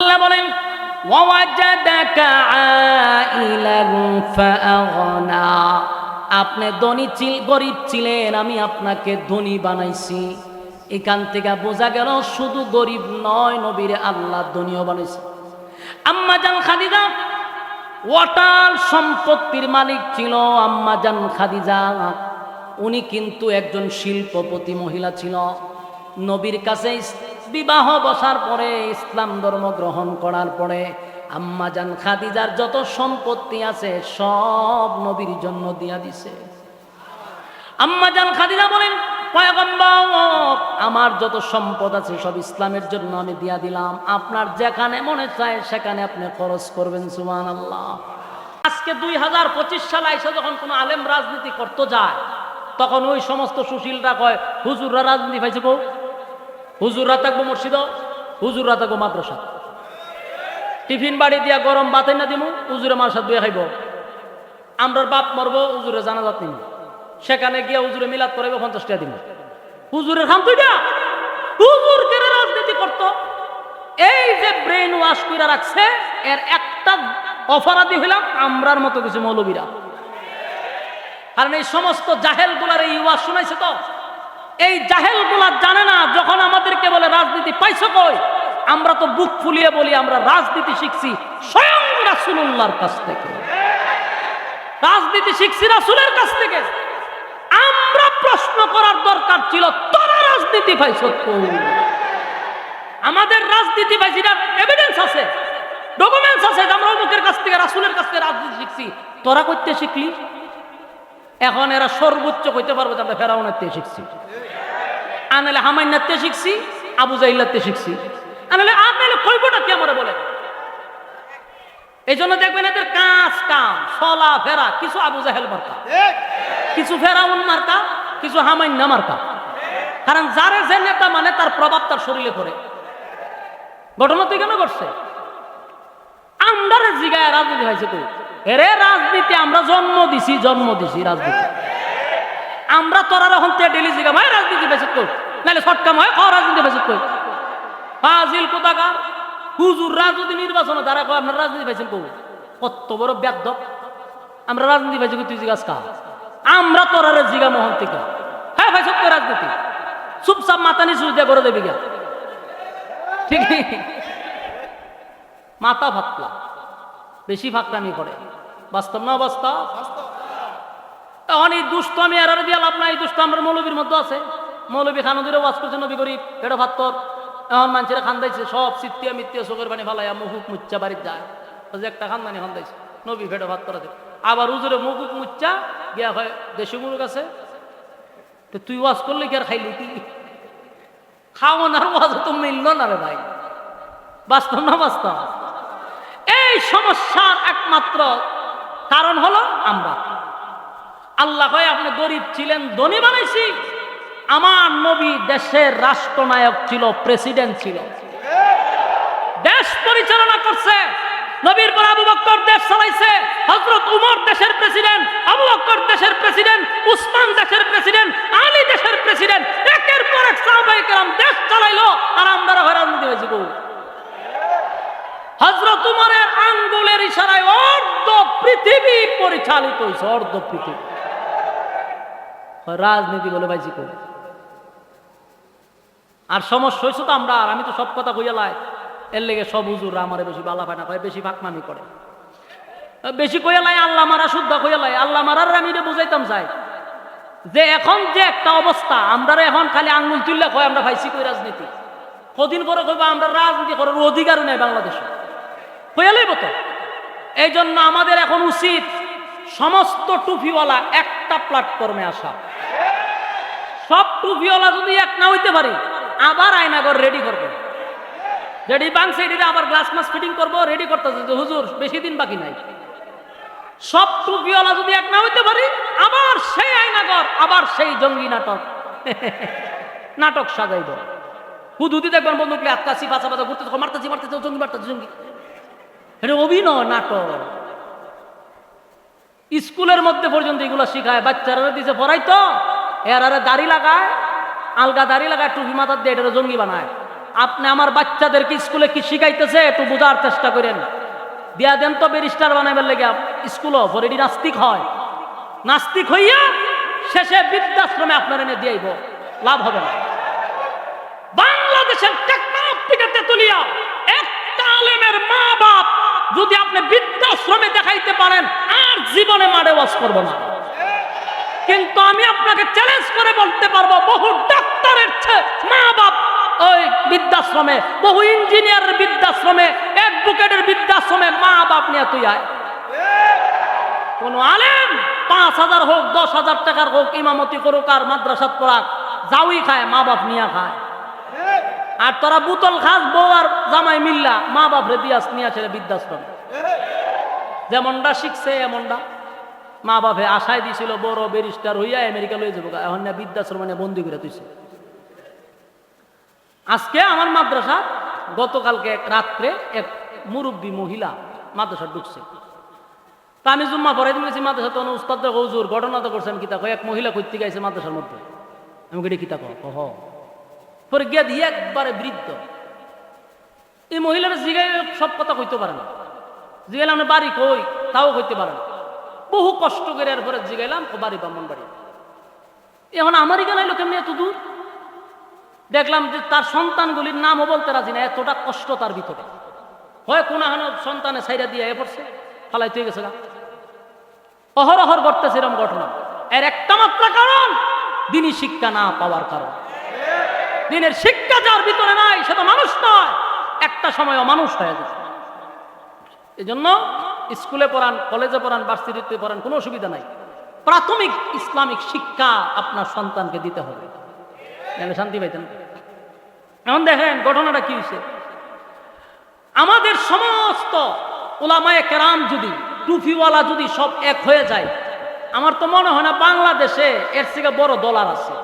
আল্লাহ বলেন আপনি ধনী ছিল গরিব ছিলেন, আমি আপনাকে ধনী বানাইছি। এখান থেকে বোঝা গেল, শুধু গরিব নয়, নবীরে আল্লাহ ধনীও বানাইছে। আম্মা জান খাদিজা ওয়াটার সম্পত্তির মালিক ছিল আম্মা জান খাদিজা। উনি কিন্তু একজন শিল্পপতি মহিলা ছিল। নবীর কাছে বিবাহ বসার পরে ইসলাম ধর্ম গ্রহণ করার পরে আম্মা জান খাদিজার যত সম্পত্তি আছে সব নবীর জন্য দিয়া দিছে। আম্মা জান খাদিজা বলেন আমার যত সম্পদ আছে সব ইসলামের জন্য আমি দিয়া দিলাম। আপনার যেখানে মনে চায় সেখানে আপনি খরচ করবেন সুমান আল্লাহ আজকে দুই হাজার পঁচিশ সালে এসে যখন কোনো আলেম রাজনীতি করতে যায়, তখন ওই সমস্ত সুশীলরা কয়, হুজুররা রাজনীতি পাইছে বউ হুজুররা থাকব মসজিদ, হুজুররা থাকব মাদ্রাসা। টিফিন বাড়ি দিয়া গরম বাতাই না দিমু, হুজুরে মার্সাদ দুয়ে খাইব। আমরার বাপ মরবো, হুজুরে জানাজাত নিব সেখানে গিয়া হুজুরে মিলাদ করাইব, পঞ্চাশ টাকা দিব হুজুরের খাম তুইটা হুজুর কেন রাজনীতি করত? এই যে ব্রেন ওয়াশ করে রাখছে, এর একটা অপরাধী হইলাম আমরার মতো কিছু মৌলবীরা। কারণ এই সমস্ত জাহেলগুলার এই ওয়াশ শুনাইছে তো? এই জাহেলগুলা জানে না, যখন আমাদেরকে বলে রাজনীতি পাইছো কই? আমরা তো বুক ফুলিয়ে বলি, আমরা রাজনীতি শিখছি স্বয়ং রাসুল্লাহর কাছ থেকে। রাজনীতি শিখছি রাসুলের কাছ থেকে। আমরা প্রশ্ন করার দরকার ছিল, তোরা রাজনীতি পাইছ? আমাদের রাজনীতি পাইছিটার এভিডেন্স আছে ডকুমেন্টস আছে আমরা অমুকের কাছ থেকে, রাসুলের কাছ থেকে রাজনীতি শিখছি। তোরা করতে শিখলি? এখন এরা সর্বোচ্চ কইতে পারব যে আমরা ফেরাউনের থেকে শিখছি। আনালে হামাইনার থেকে শিখছি, আবু জাইল্লার থেকে শিখছি। আনালে আনালে কইবটা কি আমার বলে? এই জন্য দেখবেন এদের কাজ কাম, চলা ফেরা, কিছু আবু জাহেল মার্কা, কিছু ফেরাউন মার্কা, কিছু হামাইন্না মার্কা। কারণ যারে যে নেতা মানে তার প্রভাব তার শরীরে করে ঘটনা তো কেন ঘটছে। আমরা জিগায় রাজনীতি হয়েছে তো। এরে রাজনীতি, আমরা জন্ম দিছি জন্ম দিছি রাজনীতি। আমরা তোরা এখন তে ডেলি জিগা ভাই রাজনীতি বেসে কই নাহলে সটকাম হয় ক রাজনীতি বেসে কই ফাজিল কোথাকার? হুজুররা যদি নির্বাচনে তারা কয়, আপনার রাজনীতি পাইছেন কই কত বড় ব্যাধ আমরা রাজনীতি পাইছি তুই জিজ্ঞাসা কা আমরা তোরারে জিগা মোহন থেকে। হ্যাঁ ভাই, সত্য রাজনীতি। চুপচাপ মাথা নিচু দিয়ে করে দেবি গা। ঠিক মাথা ফাতলা। বেশি ফাঁকরামি করে। বাস্তব না বাস্তব? এখন এই দুষ্ট আমি এরারে দিয়ে লাভ নাই, দুষ্ট আমার মৌলবীর মধ্যে আছে। মৌলবী খান খানদিরও বাস করছে নবী গরিব এটা ভাত্তর এখন মানুষেরা খান্দাইছে, সব সিত্তিয়া মিত্তিয়া চোখের পানি ফালাইয়া মুহুক মুচ্চা বাড়ির যায়। একটা খানদানি খান্দাইছে, নবী ফেটে ভাত করে দেবে আবার উজুরে মুকুক মুচ্চা গিয়া হয় দেশি মুরুগ আছে তো তুই ওয়াজ করলে কি আর খাইলি কি খাওয়ানোর ওয়াজ তো মিলল না রে ভাই। বাস্তব না বাস্তব? এই সমস্যার একমাত্র কারণ হলো আমরা। আল্লাহ কয় আপনি গরিব ছিলেন, ধনী বানাইছি। আমার নবী দেশের রাষ্ট্রনায়ক ছিল, প্রেসিডেন্ট ছিল। দেশ পরিচালনা করছে। নবীর পর আবু বক্কর দেশ চালাইছে। হজরত উমর দেশের প্রেসিডেন্ট, আবু বক্কর দেশের প্রেসিডেন্ট, উসমান দেশের প্রেসিডেন্ট, আলী দেশের প্রেসিডেন্ট। একের পর এক সাহাবায়ে কেরাম দেশ চালাইলো আর আমরা হয় রাজনীতি হয়েছি হজরত উমরের আঙ্গুলের ইশারায় অর্ধ পৃথিবী পরিচালিত হয়েছে অর্ধ পৃথিবী। রাজনীতি বলে ভাইজি করে আর সমস্যা হয়েছে তো আমরা, আর আমি তো সব কথা কইয়া লাই। এর লেগে সব হুজুররা আমারে বেশি বালা পায় না, কয় বেশি ফাঁকমামি করে। বেশি কইয়া লাই, আল্লাহ মারা শুদ্ধ কইয়া লাই, আল্লাহ মারার আমি এটা বুঝাইতাম চাই যে এখন যে একটা অবস্থা আমরা এখন খালি আঙ্গুল তুললে কয়, আমরা ভাইসি কই রাজনীতি। কদিন পরে কইবা, আমরা রাজনীতি করার অধিকারও নাই বাংলাদেশে। লইব তো? এই জন্য আমাদের এখন উচিত সমস্ত টুপিওয়ালা একটা প্ল্যাটফর্মে আসা। সব টুপিওয়ালা যদি এক না হইতে পারি, আবার আয়নাগর রেডি করব। রেডি বাংছে এটিতে আবার গ্লাস মাস ফিটিং করব রেডি করতেছে যে, হুজুর, বেশি দিন বাকি নাই। সব টুপিওয়ালা যদি এক না হইতে পারি, আবার সেই আয়নাগর আবার সেই জঙ্গি নাটক। নাটক সাজাইব। হুদুদি দেখবেন বন্ধুকে আতকাশি পাচা পাচা ঘুরতে মারতেছি, মারতেছে জঙ্গি মারতেছে, জঙ্গি। এটা অভিনয় নাটক। স্কুলের মধ্যে পর্যন্ত এগুলো শিখায়, বাচ্চারা দিছে পড়াই তো। এর দাড়ি লাগায়, আলগা দাড়ি লাগায়, টুপি মাথার দিয়ে এটা জঙ্গি বানায়। আপনি আমার বাচ্চাদেরকে স্কুলে কি শিখাইতেছে, একটু বোঝার চেষ্টা করেন। দিয়া দেন তো ব্যারিস্টার বানাইবার লেগে, স্কুলও পরে নাস্তিক হয়। নাস্তিক হইয়া শেষে বৃদ্ধাশ্রমে আপনার এনে দিয়াইব, লাভ হবে না। বাংলাদেশের টেকনাফ থেকে তেতুলিয়া একটা আলেমের মা বাপ যদি আপনি বৃদ্ধাশ্রমে দেখাইতে পারেন আর জীবনে মারে, ওয়াজ করব না। কিন্তু আমি আপনাকে চ্যালেঞ্জ করে বলতে পারব, বহু ডাক্তারের মা বাপ ওই বৃদ্ধাশ্রমে, বহু ইঞ্জিনিয়ারের বৃদ্ধাশ্রমে অ্যাডভোকেটের বৃদ্ধাশ্রমে মা বাপ নিয়ে তুই আয়। কোন আলেম পাঁচ হাজার হোক, দশ হাজার টাকার হোক, ইমামতি করুক আর মাদ্রাসাত পড়াক, যাওই খায় মা বাপ নিয়ে খায়। আর তোরা বুতল খাস, বউ আর জামাই মিল্লা মা বাপ রে দিয়াস নিয়ে ছেলে বৃদ্ধাশ্রম। যেমনটা শিখছে, এমনটা। মা বাপে আশায় দিছিল, বড় ব্যারিস্টার হইয়া আমেরিকা লয়ে যাব এখন না বৃদ্ধাশ্রম বন্দি করে তুইছে আজকে আমার মাদ্রাসা, গতকালকে এক রাত্রে এক মুরব্বী মহিলা মাদ্রাসা ঢুকছে। তা আমি জুম্মা পরে দিয়েছি মাদ্রাসা তো উস্তাদ হজুর, ঘটনা তো করছেন কিতা এক মহিলা কইতে গাইছে মাদ্রাসার মধ্যে। আমি কেটে কিতা কহ, পরে গিয়া দিয়ে একবারে বৃদ্ধ। এই মহিলারা জিগাই সব কথা কইতে পারে না। জিগাইলাম না বাড়ি কই? তাও কইতে পারে না। বহু কষ্ট করে এরপরে জিগাইলাম, ও বাড়ি ব্রাহ্মণ বাড়ি। এখন আমারই কেন এলো কেমনি এত দূর? দেখলাম যে তার সন্তানগুলির নামও বলতে রাজি না, এতটা কষ্ট তার ভিতরে। হয় কোন সন্তানে সাইরা দিয়ে এ পড়ছে ফালাই তুই গেছে অহরহর ঘটতেছে এরকম ঘটনা। এর একটা মাত্র কারণ, দিনই শিক্ষা না পাওয়ার কারণ। দিনের শিক্ষা যার ভিতরে নাই, সে তো মানুষ নয়। একটা সময় মানুষ হয়ে গেছে। এই জন্য স্কুলে পড়ান, কলেজে পড়ান, ভার্সিটিতে পড়ান, কোনো অসুবিধা নাই। প্রাথমিক ইসলামিক শিক্ষা আপনার সন্তানকে দিতে হবে। শান্তি পাইতেন। এখন দেখেন ঘটনাটা কি হয়েছে আমাদের সমস্ত ওলামায় কেরাম যদি, টুফিওয়ালা যদি সব এক হয়ে যায়, আমার তো মনে হয় না বাংলাদেশে এর থেকে বড় দলার আছে।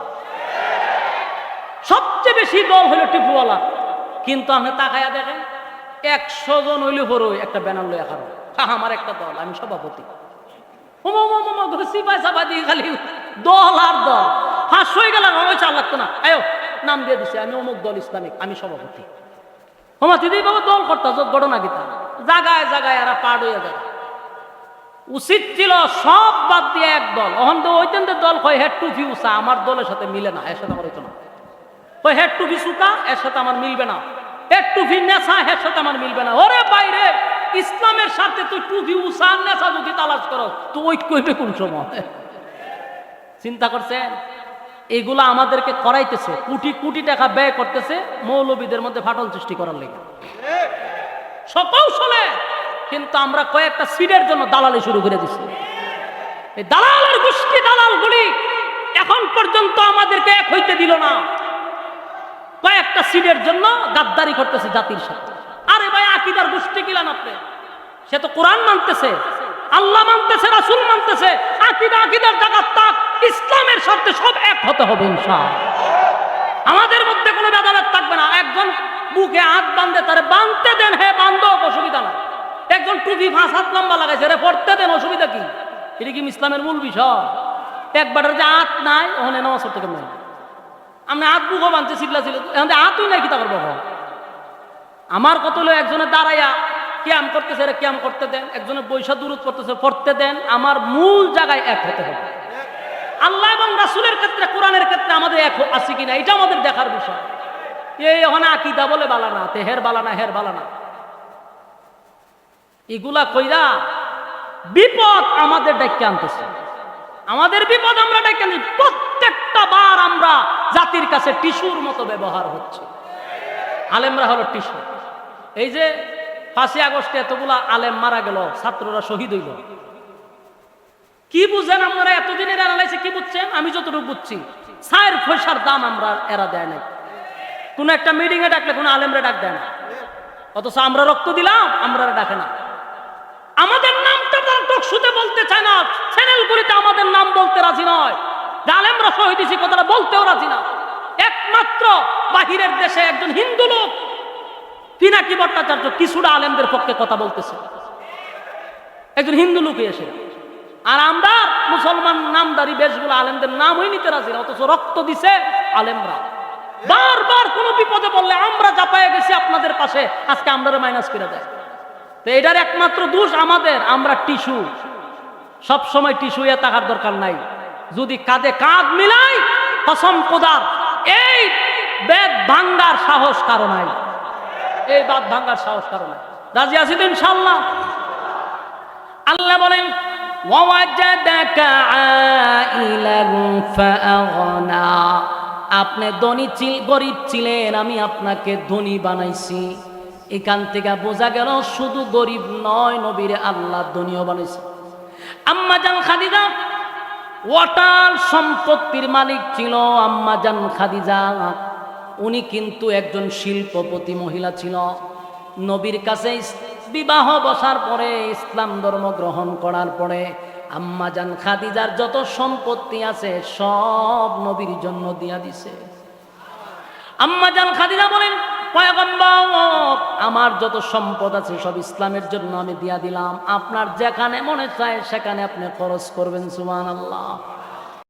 সবচেয়ে বেশি দল হলো টিপুওয়ালা কিন্তু আপনি তাকায়া দেখেন, একশো জন হইলে বড় একটা ব্যানার লইয়া খারো আমার একটা দল, আমি সভাপতি। খালি দল আর দল। ফাঁস হয়ে গেলাম আমি চাল লাগতো না। আয়ো, নাম দিয়ে দিছে, আমি অমুক দল ইসলামিক, আমি সভাপতি। হোমা, দিদি বাবা দল করতা, যত ঘটনা গীতা। জাগায় জাগায় এরা পাড হইয়া যায়। উচিত ছিল সব বাদ দিয়ে এক দল। অহন তো যে দল কয়, হেড টু ফিউসা আমার দলের সাথে মিলে না, এর সাথে আমার হইতো না। ওই হেড টু সুকা এর সাথে আমার মিলবে না। হেড টু ফি নেশা, এর সাথে আমার মিলবে না। ওরে বাইরে ইসলামের সাথে তুই টু ফি উষা নেশা যদি তালাশ করো, তো ওই কইবে কোন সময়? চিন্তা করছেন? এগুলো আমাদেরকে করাইতেছে, কোটি কোটি টাকা ব্যয় করতেছে মৌলবীদের মধ্যে ফাটল সৃষ্টি করার লেগে। সকৌশলে কিন্তু আমরা কয়েকটা সিটের জন্য দালালি শুরু করে দিছি। এই দালালের গোষ্ঠী দালালগুলি এখন পর্যন্ত আমাদেরকে এক হইতে দিল না। কয়েকটা সিটের জন্য গাদ্দারি করতেছে জাতির সাথে। আরে ভাই আকিদার গোষ্ঠী কিলান আপনি? সে তো কোরআন মানতেছে, আল্লাহ মানতেছে, রাসূল মানতেছে, আকিদা আকিদার জায়গা তাক, ইসলামের সাথে সব এক হতে হবে আমাদের মধ্যে কোনো ভেদাভেদ থাকবে না। একজন বুকে হাত বাঁধে, তারে বাঁধতে দেন, হে বান্ধব অসুবিধা না একজন টুপি ফাঁস হাত লম্বা লাগাইছে, রে পড়তে দেন, অসুবিধা কি? এটা কি ইসলামের মূল বিষয়? একবার যে হাত নাই, ওখানে নামাজ পড়তে কেমন? আমরা হাত বুকও বাঁধছে চিল্লা ছিল এখন হাতই নাই কি তা করব এখন? আমার কত হলো একজনে দাঁড়াইয়া ক্যাম করতেছে ক্যাম করতে দেন। একজনে বৈশা দূরত করতেছে পড়তে দেন। আমার মূল জায়গায় এক হতে হবে। আল্লাহ এবং রাসুলের ক্ষেত্রে, কোরআনের ক্ষেত্রে আমাদের এক আছে কিনা, এটা আমাদের দেখার বিষয়। এই ওখানে আকিদা বলে বালানা তে হের বালানা হের বালানা এগুলা কইরা বিপদ আমাদের ডাইকে আনতেছে। আমাদের বিপদ আমরা ডাইকে আনছি প্রত্যেকটা বার আমরা জাতির কাছে টিস্যুর মতো ব্যবহার হচ্ছে। আলেমরা হলো টিস্যু। এই যে পাঁচই আগস্টে এতগুলা আলেম মারা গেল, ছাত্ররা শহীদ হইল। কি বুঝেন আপনারা? এতদিনের অ্যানালাইসে কি বুঝছেন? আমি যতটুকু বুঝছি সায়ের পয়সার দাম আমরা এরা দেয় নাই। কোনো একটা মিটিং এ ডাকলে কোনো আলেমরা ডাক দেয় না। অথচ আমরা রক্ত দিলাম আমরা ডাকে না। আমাদের নামটা তারা টকশুতে বলতে চায় না। চ্যানেলগুলিতে আমাদের নাম বলতে রাজি নয়। আলেমরা শহীদ কথাটা বলতেও রাজি না। একমাত্র বাহিরের দেশে একজন হিন্দু লোক পিনাকি ভট্টাচার্য কিছুটা আলেমদের পক্ষে কথা বলতেছে। একজন হিন্দু লোক এসে, আর আমরা মুসলমান নামদারি বেশগুলো আলেমদের নামই নিতে রাজি অথচ রক্ত দিছে আলেমরা। বারবার কোনো বিপদে বললে আমরা চাপায় গেছি আপনাদের পাশে, আজকে আমরা মাইনাস করে দেয়। তো এটার একমাত্র দোষ আমাদের, আমরা টিস্যু। সব সময় টিস্যু এ থাকার দরকার নাই। যদি কাঁধে কাঁধ মিলাই, কসম কোদার এই বেদ ভাঙ্গার সাহস কারও নাই। এই বাদ ভাঙ্গার সাহস কারও নাই। রাজি আছি তো ইনশাল্লাহ আল্লাহ বলেন আপনি ধনী ছিল গরিব ছিলেন, আমি আপনাকে ধনী বানাইছি। এখান থেকে বোঝা গেল শুধু গরিব নয়, নবীর আল্লাহ ধনীও বানাইছে। আম্মা জান খাদিজা, ওয়াটার সম্পত্তির মালিক ছিল আম্মা জান খাদিজা। উনি কিন্তু একজন শিল্পপতি মহিলা ছিল। নবীর কাছে বিবাহ বসার পরে ইসলাম ধর্ম গ্রহণ করার পরে আম্মা জান খাদিজার যত সম্পত্তি আছে সব নবীর জন্য দিয়া দিছে। আম্মা জান খাদিজা বলেন আমার যত সম্পদ আছে সব ইসলামের জন্য আমি দিয়া দিলাম। আপনার যেখানে মনে চায় সেখানে আপনি খরচ করবেন সুমান আল্লাহ